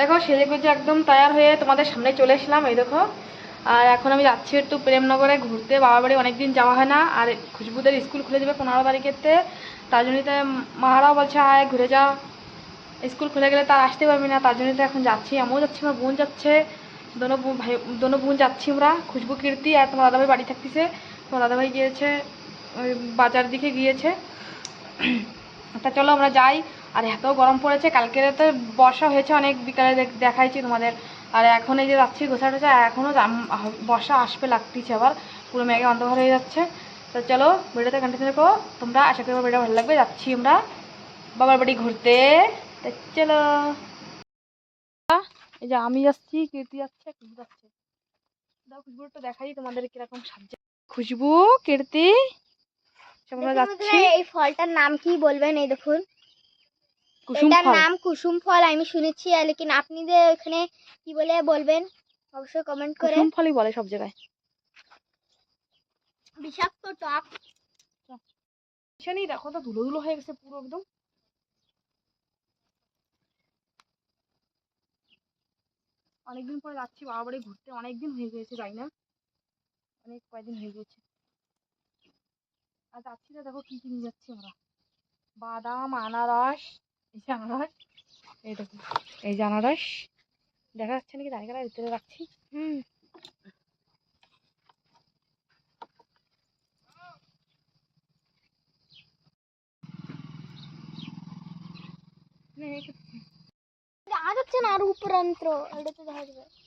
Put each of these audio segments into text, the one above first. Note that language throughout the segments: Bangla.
দেখো, সেজে গুজে একদম তৈয়ার হয়ে তোমাদের সামনে চলে এসলাম এই দেখো। আর এখন আমি যাচ্ছি একটু প্রেমনগরে ঘুরতে। বাবার বাড়ি অনেকদিন যাওয়া হয় না, আর খুশবুদের স্কুল খুলে যাবে পনেরো তারিখেতে তার জন্যতে মাহারাও বলছে, আয়, ঘুরে যা স্কুল খুলে গেলে তার আসতে পারবি না, তার জন্য তো এখন যাচ্ছি। আমিও যাচ্ছি, আমার বোন যাচ্ছে। দোনো ভাই, দোনো বোন যাচ্ছি আমরা, খুশবু কীর্তি আর তোমার দাদাভাই বাড়ি থাকতেছে। তোমার দাদাভাই গিয়েছে, ওই বাজার দিকে গিয়েছে। তা চলো আমরা যাই। আর এত গরম পড়েছে কালকে তো বর্ষা হয়েছে অনেক বিকালে দেখাইছি তোমাদের। আর এখন এই যে যাচ্ছি গোছা টোছা এখনও বর্ষা আসবে লাগতেছে আবার। পুরো মেঘে অন্ধকার হয়ে যাচ্ছে। তো চলো ভিডিওতে কন্টিনিউ দেখো তোমরা আশা করি ভিডিও ভালো লাগবে। যাচ্ছি আমরা বাবার বাড়ি ঘুরতে। তো চলো। এই যে আমি যাচ্ছি কীর্তি যাচ্ছে খুশবু যাচ্ছে। দাও খুশবু একটু দেখাই তোমাদের কীরকম সাজছে খুশবু কীর্তি সব যাচ্ছি। এই ফলটার নাম কি বলবেন এই দেখুন। কুসুম এটার ফল। নাম কুসুম ফল আমি শুনেছি আর লেকিন আপনাদের ওখানে কি বলে বলবেন অবশ্যই কমেন্ট করে। কুসুম ফলই বলে সব জায়গায়। বিষাক্ত টক। ভীষণই দেখো তো ধুলো ধুলো হয়ে গেছে পুরো একদম। অনেকদিন পরে যাচ্ছি বাবা বাড়ি ঘুরতে অনেকদিন হয়ে গেছে যাই না। অনেক কয়দিন হয়ে গেছে আর যাচ্ছি না দেখো কি কি নিয়ে যাচ্ছি আমরা। বাদাম আনারস যে এই দেখো, এই যে দেখা যাচ্ছে নাকি দাঁড়িয়ে ভিতরে রাখছি। হুম। দেখা হচ্ছে না আর উপরান্ত, এটা তো দেখা যাবে।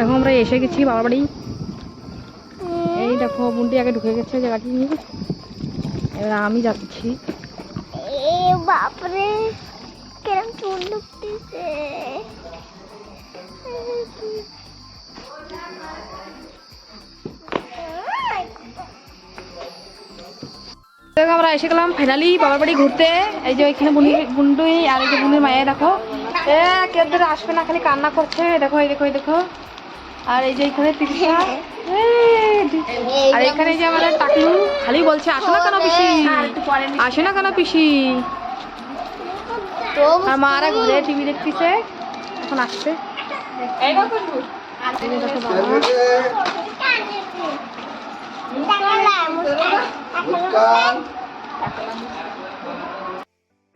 দেখো আমরা এসে গেছি বাবার বাড়ি এই দেখো বুনটি আগে ঢুকে গেছে জায়গাটি নিয়ে। এবার আমি যাচ্ছি। বাপরে কেরম চুল ঢুকতেছে। দেখো আমরা এসে গেলাম ফাইনালি বাবার বাড়ি ঘুরতে। এই যে ওইখানে বুনি বুন্ডুই আর এই যে বুনির মায়ে দেখো। এ কেউ ধরে আসবে না খালি কান্না করছে। দেখো এই দেখো এই দেখো। আর এই যে এখানে তিরিশা আর এখানে যে আমাদের টাকলু খালি বলছে আসো না কেন পিসি আসে না কেন পিসি আর মারা ঘরে টিভি দেখতেছে এখন আসছে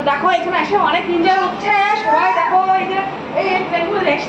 দেখো এখানে এসে অনেক এনজয় হচ্ছে সবাই দেখো এই যে এই ট্রেনগুলো দেখছ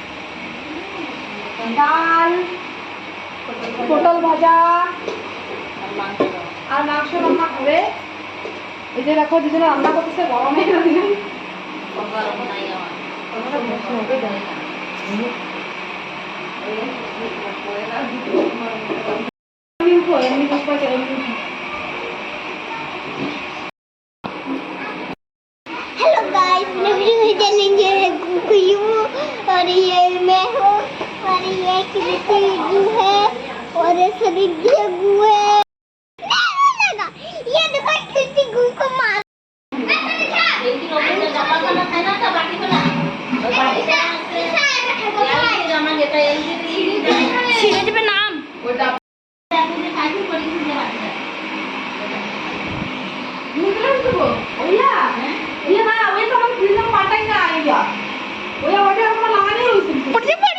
ডাল পটল ভাজা আর মাংস রান্না করে এই যে দেখো দুজনে রান্না করতেছে গরমে। What do you?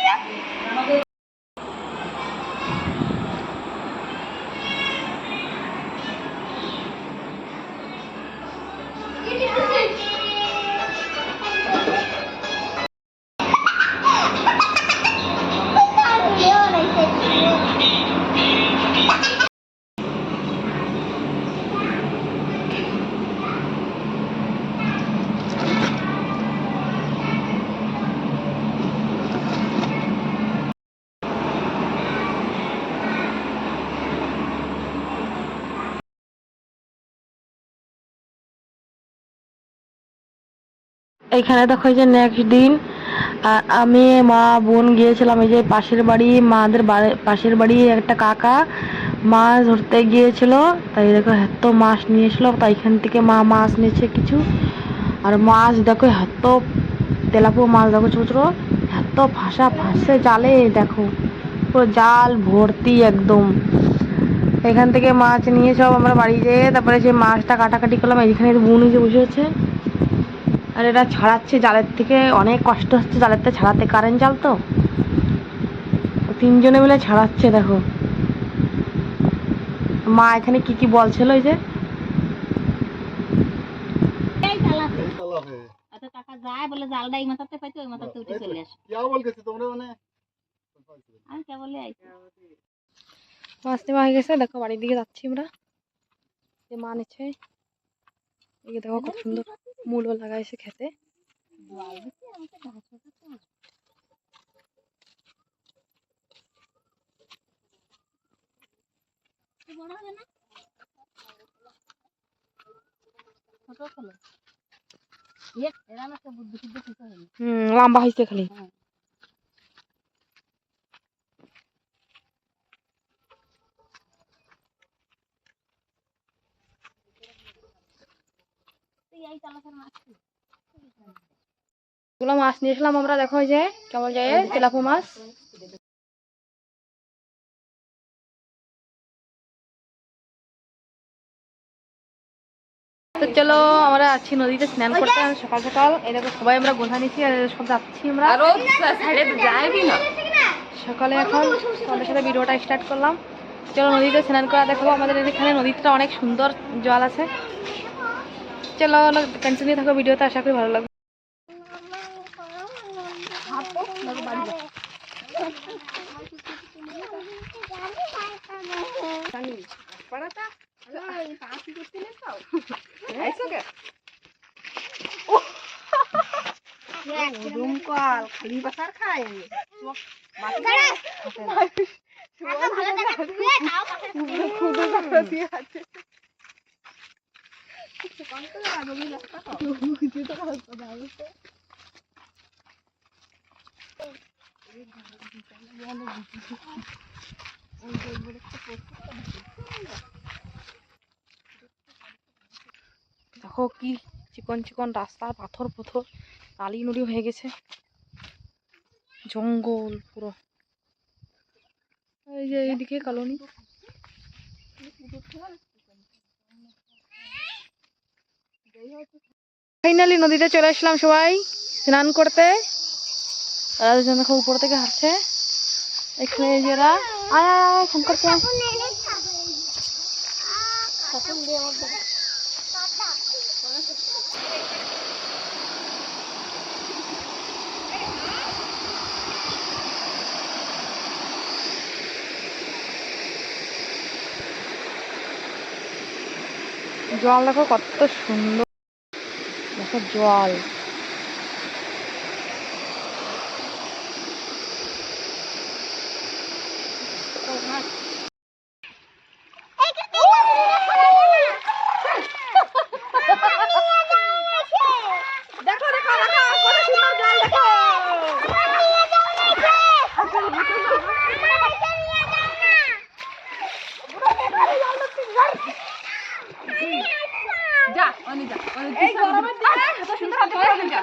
এখানে দেখো যে নেক্সট দিন আমি, মা, বোন গিয়েছিলাম, এই যে পাশের বাড়ি, মাদের পাশের বাড়ি একটা কাকা মাছ ধরতে গিয়েছিল, তাই দেখো এত মাছ নিয়েছিল, তাই এখান থেকে মা মাছ নিয়েছে কিছু। আর মাছ দেখো এত তেলাপুয়া মাছ দেখো ছোট ছোট, এত ফাঁসা ফাঁসে জালে, দেখো। পুরো জাল ভর্তি একদম। এখান থেকে মাছ নিয়ে সব আমরা বাড়ি যেয়ে, তারপরে যে মাছটা কাটাকাটি করলাম, এইখানে বুনি যে বসে আছে। আর এটা ছাড়াচ্ছে জালের থেকে অনেক কষ্ট হচ্ছে জালের থেকে ছাড়াতে। কারেন্ট জাল তো? তিনজনে মিলে ছাড়াচ্ছে দেখো। মা এখানে কি কি বলছিল ওই যে? বলে মাথাতে চলে হয়ে গেছে দেখো বাড়ির দিকে যাচ্ছি আমরা। যে মা নিচ্ছে দেখো খুব সুন্দর। মূলও লাগাইছে খেতে। ইয়ে লম্বা হয়েছে খালি। মাছ? এগুলো মাছ আমরা দেখো যে কেমন যায় তেলাপু মাছ। তো চলো আমরা আছি নদীতে স্নান করতে সকাল সকাল। এই দেখো সবাই আমরা গোধা নিচ্ছি আর সব যাচ্ছি আমরা। সকালে এখন তোমাদের সাথে ভিডিওটা স্টার্ট করলাম। চলো নদীতে স্নান করা দেখাবো। আমাদের এখানে নদীটা অনেক সুন্দর জল আছে। চলো কন্টিনিউ থাকো ভিডিওতে আশা করি ভালো লাগবে। দেখো কি চিকন চিকন রাস্তা, পাথর পথর কালি নুড়ি হয়ে গেছে। জঙ্গল পুরো। এই যে এইদিকে কলোনি। ফাইনালি নদীতে চলে আসলাম সবাই। স্নান করতে। উপর থেকে হাঁটছে। এখানে শঙ্কর জল দেখো কত সুন্দর। জল।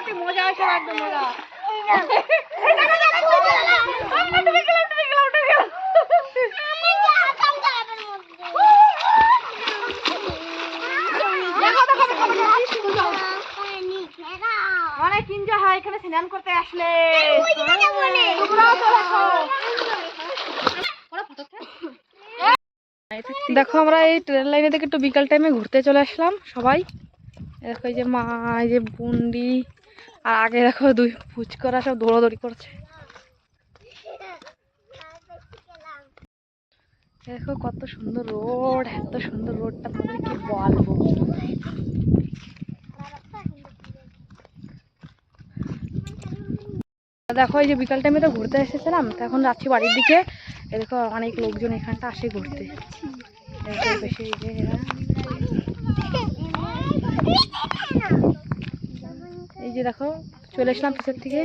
কি মজা একদম মজা। অনেক হয়। দেখো আমরা এই ট্রেন লাইনে থেকে একটু বিকাল টাইমে ঘুরতে চলে আসলাম, সবাই দেখো এই যে মা, এই যে বুন্ডি আর আগে দেখো দুই ফুচকরা সব দৌড়াদৌড়ি করছে। দেখো কত সুন্দর রোড, এত সুন্দর রোডটা তোমাদের কি বলব। দেখো এই যে বিকাল টাইমে তো ঘুরতে এসেছিলাম, তো এখন যাচ্ছি বাড়ির দিকে। দেখো অনেক লোকজন এখানটা আসে ঘুরতে। বেশি এরা। এই যে দেখো চলে আসলাম পিছন থেকে।